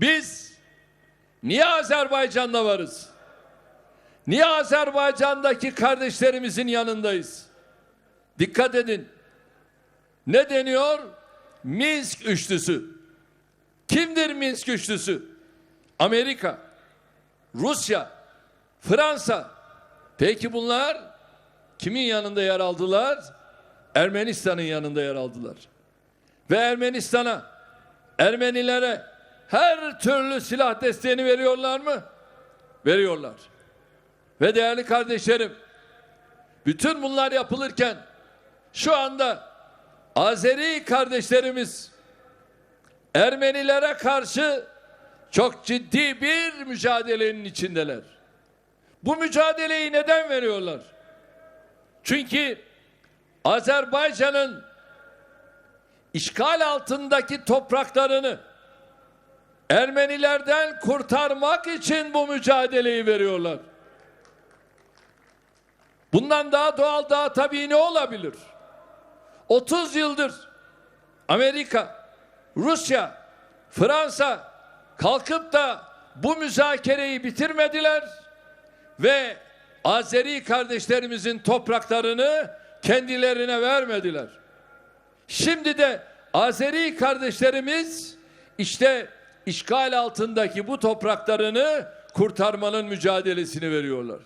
Biz niye Azerbaycan'da varız? Niye Azerbaycan'daki kardeşlerimizin yanındayız? Dikkat edin. Ne deniyor? Minsk üçlüsü. Kimdir Minsk üçlüsü? Amerika, Rusya, Fransa. Peki bunlar kimin yanında yer aldılar? Ermenistan'ın yanında yer aldılar. Ve Ermenistan'a, Ermenilere her türlü silah desteğini veriyorlar mı? Veriyorlar. Ve değerli kardeşlerim, bütün bunlar yapılırken şu anda Azeri kardeşlerimiz Ermenilere karşı çok ciddi bir mücadelenin içindeler. Bu mücadeleyi neden veriyorlar? Çünkü Azerbaycan'ın işgal altındaki topraklarını Ermenilerden kurtarmak için bu mücadeleyi veriyorlar. Bundan daha doğal daha tabii ne olabilir? 30 yıldır Amerika, Rusya, Fransa kalkıp da bu müzakereyi bitirmediler ve Azeri kardeşlerimizin topraklarını kendilerine vermediler. Şimdi de Azeri kardeşlerimiz işte işgal altındaki bu topraklarını kurtarmanın mücadelesini veriyorlar.